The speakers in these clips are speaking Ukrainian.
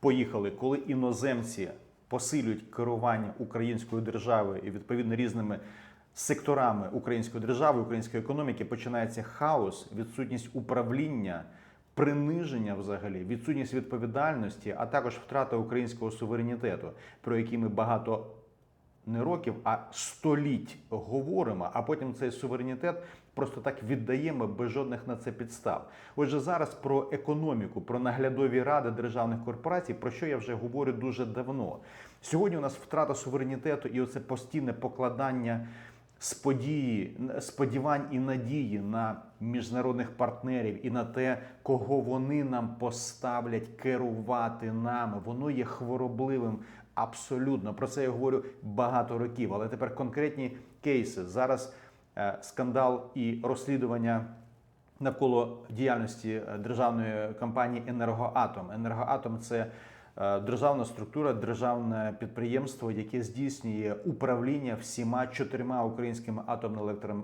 поїхали, коли іноземці посилюють керування українською державою і відповідно різними секторами української держави, української економіки, починається хаос, відсутність управління. Приниження взагалі, відсутність відповідальності, а також втрата українського суверенітету, про який ми багато не років, а століть говоримо, а потім цей суверенітет просто так віддаємо без жодних на це підстав. Отже, зараз про економіку, про наглядові ради державних корпорацій, про що я вже говорю дуже давно. Сьогодні у нас втрата суверенітету і оце постійне покладання сподії, сподівань і надії на міжнародних партнерів і на те, кого вони нам поставлять керувати нами. Воно є хворобливим абсолютно. Про це я говорю багато років. Але тепер конкретні кейси. Зараз скандал і розслідування. Навколо діяльності е, державної компанії Енергоатом. Енергоатом це е, державна структура, державне підприємство, яке здійснює управління всіма чотирма українськими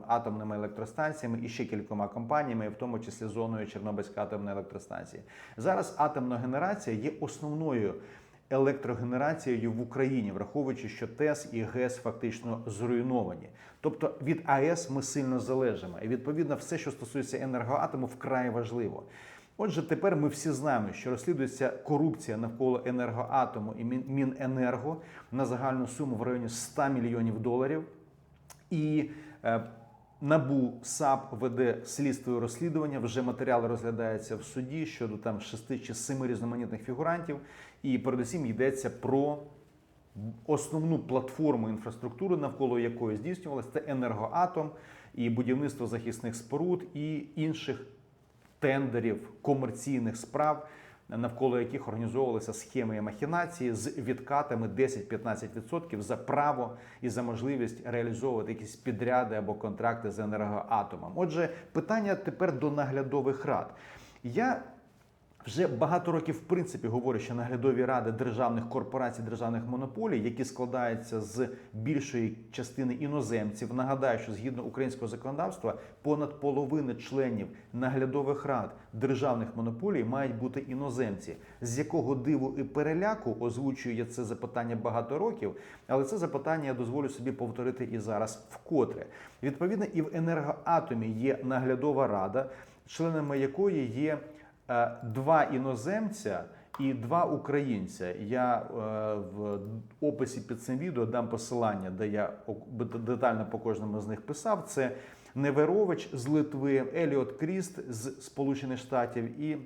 атомними електростанціями і ще кількома компаніями, в тому числі зоною Чорнобильської атомної електростанції. Зараз атомна генерація є основною електрогенерацією в Україні, враховуючи, що ТЕС і ГЕС фактично зруйновані. Тобто від АЕС ми сильно залежимо, і відповідно все, що стосується енергоатому, вкрай важливо. Отже, тепер ми всі знаємо, що розслідується корупція навколо енергоатому і Міненерго на загальну суму в районі 100 мільйонів доларів. І е, НАБУ САП веде слідство розслідування. Вже матеріал розглядається в суді щодо там шести чи семи різноманітних фігурантів. І передусім йдеться про основну платформу інфраструктури, навколо якої здійснювалося, це енергоатом і будівництво захисних споруд і інших тендерів комерційних справ, навколо яких організовувалися схеми і махінації з відкатами 10-15% за право і за можливість реалізовувати якісь підряди або контракти з енергоатомом. Отже, питання тепер до наглядових рад. Я вже багато років, в принципі, говорю, що наглядові ради державних корпорацій, державних монополій, які складаються з більшої частини іноземців. Нагадаю, що згідно українського законодавства, понад половини членів наглядових рад державних монополій мають бути іноземці. З якого диву і переляку озвучую я це запитання багато років, але це запитання я дозволю собі повторити і зараз вкотре. Відповідно, і в енергоатомі є наглядова рада, членами якої є два іноземця і два українця. Я е, в описі під цим відео дам посилання, де я детально по кожному з них писав. Це Неверович з Литви, Еліот Кріст з Сполучених Штатів і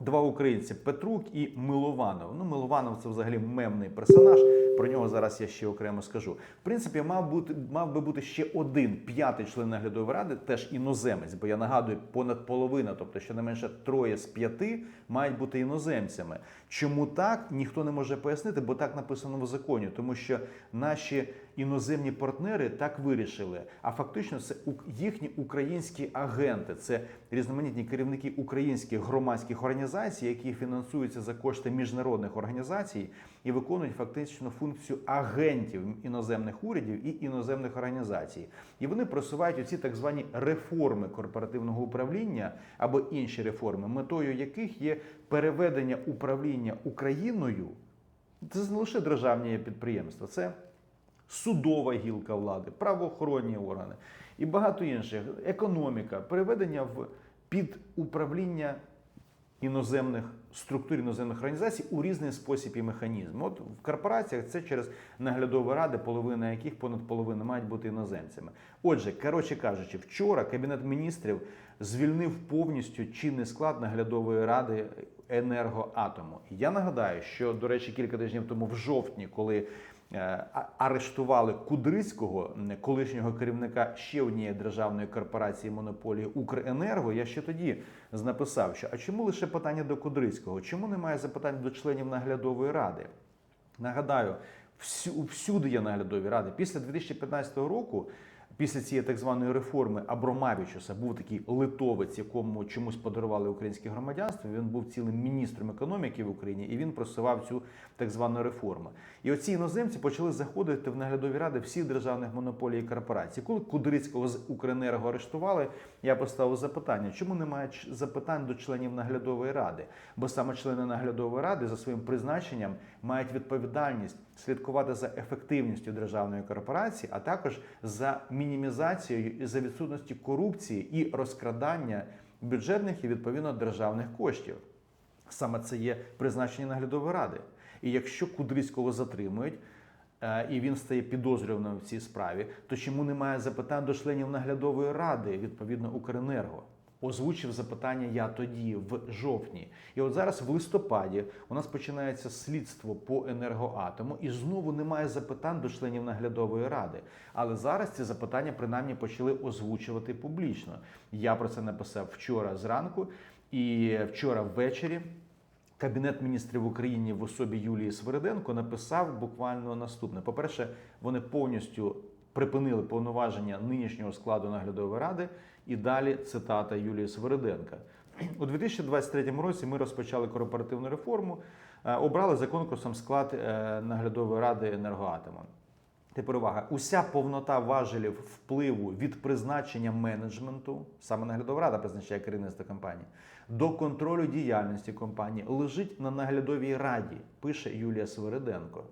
два українці Петрук і Милованов. Ну, Милованов це взагалі мемний персонаж. Про нього зараз я ще окремо скажу. В принципі, мав бути мав би бути ще один п'ятий член наглядової ради, теж іноземець, бо я нагадую, понад половина, тобто щонайменше троє з п'яти мають бути іноземцями. Чому так ніхто не може пояснити, бо так написано в законі, тому що наші іноземні партнери так вирішили. А фактично це їхні українські агенти, це різноманітні керівники українських громадських організацій, які фінансуються за кошти міжнародних організацій і виконують фактично функцію агентів іноземних урядів і іноземних організацій. І вони просувають оці так звані реформи корпоративного управління або інші реформи, метою яких є переведення управління Україною. Це не лише державні підприємства, це судова гілка влади, правоохоронні органи і багато інших. Економіка, переведення в під управління іноземних структур іноземних організацій у різний спосіб і механізм. От в корпораціях це через наглядові ради, половина яких понад половина мають бути іноземцями. Отже, коротше кажучи, вчора кабінет міністрів звільнив повністю чинний склад наглядової ради енергоатому. Я нагадаю, що до речі, кілька тижнів тому, в жовтні, коли арештували Кудрицького, колишнього керівника ще однієї державної корпорації монополії Укренерго. Я ще тоді написав, що а чому лише питання до Кудрицького? Чому немає запитань до членів наглядової ради? Нагадаю, всю, всюди є наглядові ради. Після 2015 року Після цієї так званої реформи Абромавічуса був такий литовець, якому чомусь подарували українське громадянство. Він був цілим міністром економіки в Україні, і він просував цю так звану реформу. І оці іноземці почали заходити в наглядові ради всіх державних монополій і корпорацій. Коли Кудрицького з Укренерго арештували, я поставив запитання, чому немає запитань до членів наглядової ради? Бо саме члени наглядової ради за своїм призначенням мають відповідальність слідкувати за ефективністю державної корпорації, а також за мінімізацією і за відсутності корупції і розкрадання бюджетних і відповідно державних коштів. Саме це є призначення наглядової ради. І якщо Кудрицького затримують, е, і він стає підозрюваним в цій справі, то чому немає запитань до членів наглядової ради, відповідно Укренерго? Озвучив запитання я тоді, в жовтні. І от зараз в листопаді у нас починається слідство по енергоатому, і знову немає запитань до членів наглядової ради. Але зараз ці запитання принаймні почали озвучувати публічно. Я про це написав вчора зранку і вчора ввечері. Кабінет міністрів в Україні в особі Юлії Свириденко написав буквально наступне: по-перше, вони повністю припинили повноваження нинішнього складу наглядової ради. І далі цитата Юлії Свириденка. У 2023 році ми розпочали корпоративну реформу, е, обрали за конкурсом склад е, наглядової ради енергоатома. Тепер увага, уся повнота важелів впливу від призначення менеджменту, саме наглядова рада призначає керівництво компанії, до контролю діяльності компанії лежить на наглядовій раді, пише Юлія Свириденко.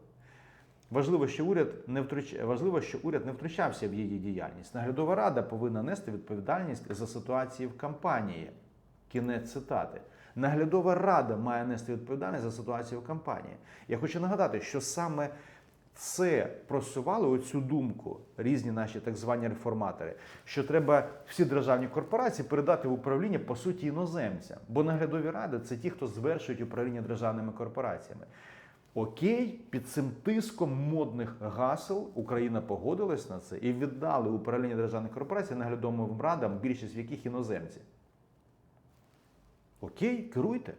Важливо, що уряд не втруч... важливо, що уряд не втручався в її діяльність. Наглядова рада повинна нести відповідальність за ситуації в компанії. Кінець цитати. Наглядова рада має нести відповідальність за ситуацію в компанії. Я хочу нагадати, що саме це просували оцю думку різні наші так звані реформатори, що треба всі державні корпорації передати в управління по суті іноземцям. Бо наглядові ради це ті, хто звершують управління державними корпораціями. Окей, під цим тиском модних гасел Україна погодилась на це і віддали управління державних корпорацій наглядовим радам, більшість в яких іноземці. Окей, керуйте.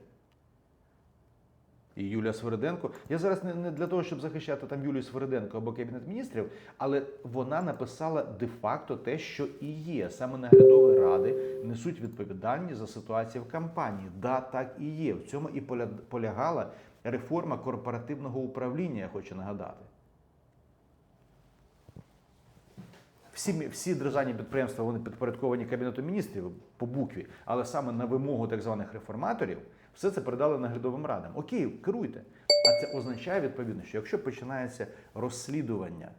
І Юлія Свириденко. Я зараз не, для того, щоб захищати там Юлію Свириденко або Кабінет міністрів, але вона написала де-факто те, що і є. Саме наглядові ради несуть відповідальність за ситуацію в компанії. Да, так і є. В цьому і полягала реформа корпоративного управління, я хочу нагадати. Всі, всі державні підприємства вони підпорядковані Кабінету міністрів по букві, але саме на вимогу так званих реформаторів все це передали наглядовим радам. Окей, керуйте. А це означає відповідно, що якщо починається розслідування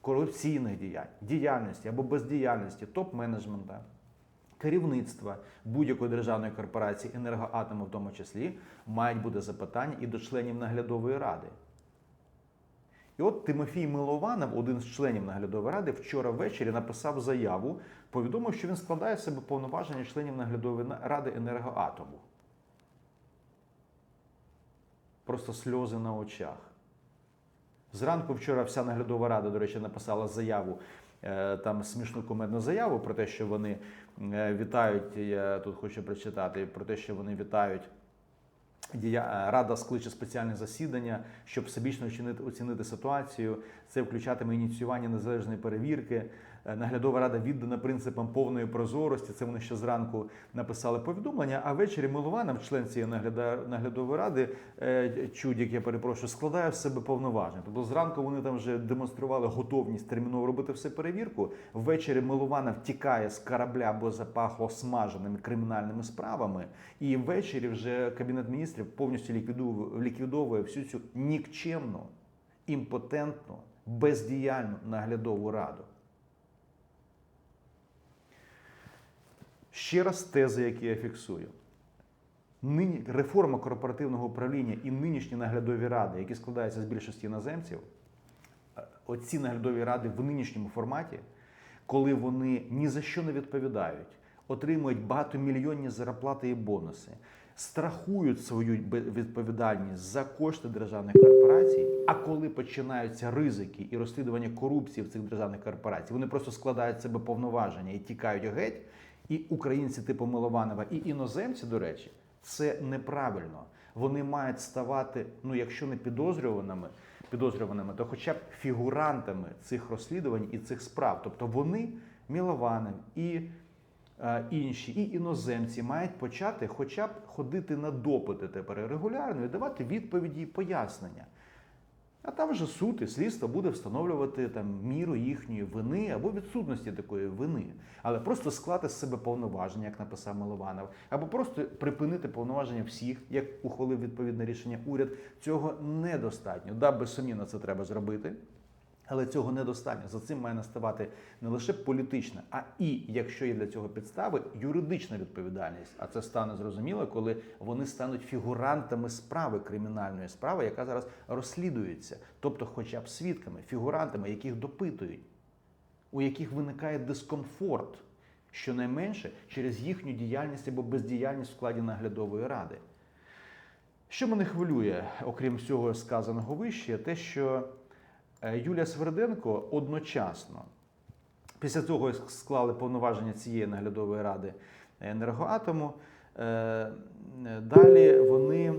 корупційних діянь, діяльності або бездіяльності топ-менеджмента, керівництва будь-якої державної корпорації енергоатому, в тому числі, мають бути запитання і до членів наглядової ради. І от Тимофій Милованов, один з членів наглядової ради, вчора ввечері написав заяву, повідомив, що він складає в себе повноваження членів наглядової ради енергоатому. Просто сльози на очах. Зранку вчора вся наглядова рада, до речі, написала заяву, там смішну кумедну заяву про те, що вони е, вітають. Я тут хочу прочитати про те, що вони вітають. Е, Рада скличе спеціальне засідання, щоб всебічно оцінити ситуацію. Це включатиме ініціювання незалежної перевірки. Е, Наглядова рада віддана принципам повної прозорості. Це вони ще зранку написали повідомлення. А ввечері Милованов, член цієї наглядової ради, е, чудік, я перепрошую, складає в себе повноваження. Тобто зранку вони там вже демонстрували готовність терміново робити все перевірку. Ввечері Милованов тікає з корабля, бо запахло смаженими кримінальними справами. І ввечері вже кабінет міністрів повністю ліквідовує всю цю нікчемну, імпотентну, бездіяльну наглядову раду. Ще раз тези, які я фіксую. Нині реформа корпоративного управління і нинішні наглядові ради, які складаються з більшості іноземців, е, оці наглядові ради в нинішньому форматі, коли вони ні за що не відповідають, отримують багатомільйонні зарплати і бонуси, страхують свою відповідальність за кошти державних корпорацій. А коли починаються ризики і розслідування корупції в цих державних корпорацій, вони просто складають з себе повноваження і тікають геть. І українці типу Милованова, і іноземці, до речі, це неправильно. Вони мають ставати, ну якщо не підозрюваними, підозрюваними, то хоча б фігурантами цих розслідувань і цих справ. Тобто вони, Мілованов і е, інші, і іноземці мають почати хоча б ходити на допити тепер регулярно і давати відповіді і пояснення. А там вже суд і слідство буде встановлювати там міру їхньої вини або відсутності такої вини, але просто склати з себе повноваження, як написав Милованов, або просто припинити повноваження всіх, як ухвалив відповідне рішення уряд. Цього недостатньо. Да, безсумнівно, це треба зробити. Але цього недостатньо. За цим має наставати не лише політична, а і, якщо є для цього підстави, юридична відповідальність. А це стане зрозуміло, коли вони стануть фігурантами справи кримінальної справи, яка зараз розслідується, тобто, хоча б свідками, фігурантами, яких допитують, у яких виникає дискомфорт, щонайменше через їхню діяльність або бездіяльність в складі наглядової ради. Що мене хвилює, окрім всього сказаного вище, те, що Юлія Сверденко одночасно, після як склали повноваження цієї наглядової ради енергоатому, е, далі вони.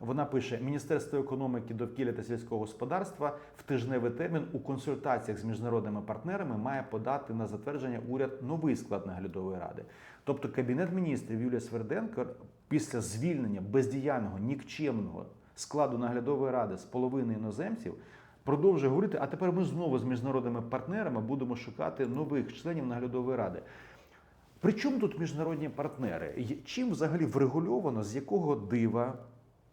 Вона пише: Міністерство економіки, довкілля та сільського господарства в тижневий термін у консультаціях з міжнародними партнерами має подати на затвердження уряд новий склад наглядової ради. Тобто Кабінет міністрів Юлія Сверденко після звільнення бездіяльного, нікчемного складу наглядової ради з половини іноземців продовжує говорити: а тепер ми знову з міжнародними партнерами будемо шукати нових членів наглядової ради. При чому тут міжнародні партнери? Чим взагалі врегульовано, з якого дива,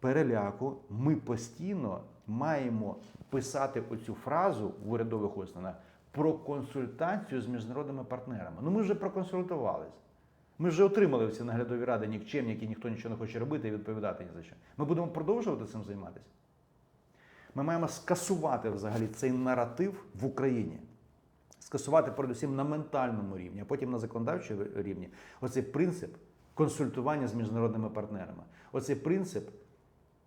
переляку ми постійно маємо писати оцю фразу в урядових установах про консультацію з міжнародними партнерами? Ну ми вже проконсультувались. Ми вже отримали ці наглядові ради нікчемні, які ніхто нічого не хоче робити і відповідати ні за що. Ми будемо продовжувати цим займатися. Ми маємо скасувати взагалі цей наратив в Україні. Скасувати передусім на ментальному рівні, а потім на законодавчому рівні. Оцей принцип консультування з міжнародними партнерами. Оцей принцип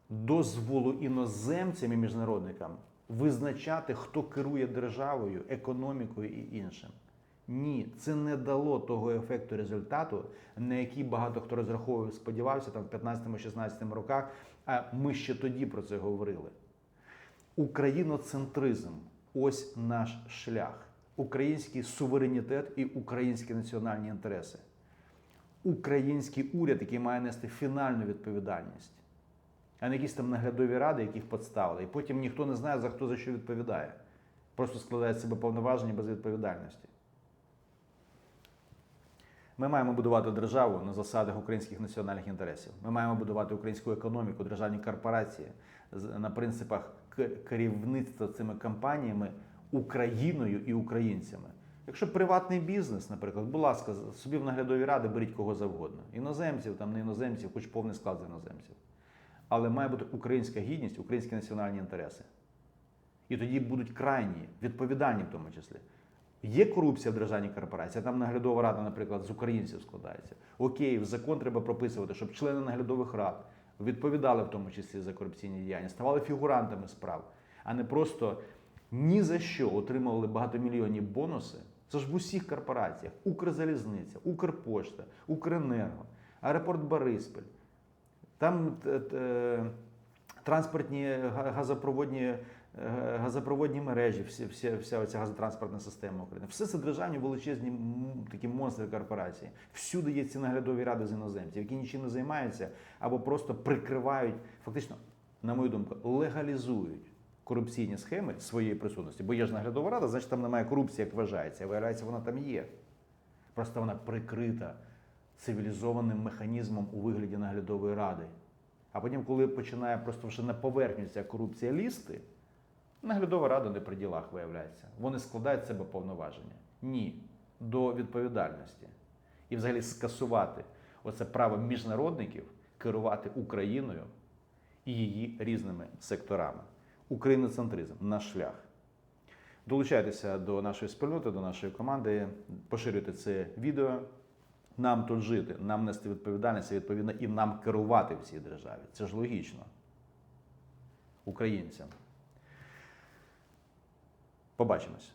дозволу іноземцям і міжнародникам визначати, хто керує державою, економікою і іншим. Ні, це не дало того ефекту результату, на який багато хто розраховував, сподівався там в 15-16 роках. А ми ще тоді про це говорили. Україноцентризм ось наш шлях. Український суверенітет і українські національні інтереси. Український уряд, який має нести фінальну відповідальність, а не якісь там наглядові ради, яких підставили. І потім ніхто не знає, за хто за що відповідає. Просто складає себе повноваження без відповідальності. Ми маємо будувати державу на засадах українських національних інтересів. Ми маємо будувати українську економіку, державні корпорації на принципах керівництва цими компаніями Україною і українцями. Якщо приватний бізнес, наприклад, будь ласка, собі в наглядові ради беріть кого завгодно. Іноземців, там не іноземців, хоч повний склад з іноземців. Але має бути українська гідність, українські національні інтереси. І тоді будуть крайні, відповідальні в тому числі. Є корупція в державній корпорації, там наглядова рада, наприклад, з українців складається. Окей, в закон треба прописувати, щоб члени наглядових рад відповідали в тому числі за корупційні діяння, ставали фігурантами справ, а не просто ні за що отримували багатомільйонні бонуси. Це ж в усіх корпораціях: Укрзалізниця, Укрпошта, Укренерго, аеропорт Бориспіль. Там е, е, транспортні газопроводні, газопроводні мережі, всі, всі, вся оця газотранспортна система України. Все це державні величезні такі монстри корпорації. Всюди є ці наглядові ради з іноземців, які нічим не займаються або просто прикривають, фактично, на мою думку, легалізують корупційні схеми своєї присутності. Бо є ж наглядова рада, значить там немає корупції, як вважається. А виявляється, вона там є. Просто вона прикрита цивілізованим механізмом у вигляді наглядової ради. А потім, коли починає просто вже на поверхню ця корупція лізти, наглядова рада не при ділах виявляється. Вони складають з себе повноваження. Ні, до відповідальності. І взагалі скасувати оце право міжнародників керувати Україною і її різними секторами. Україноцентризм наш шлях. Долучайтеся до нашої спільноти, до нашої команди, поширюйте це відео. Нам тут жити, нам нести відповідальність, відповідно, і нам керувати в цій державі. Це ж логічно. Українцям. Побачимось.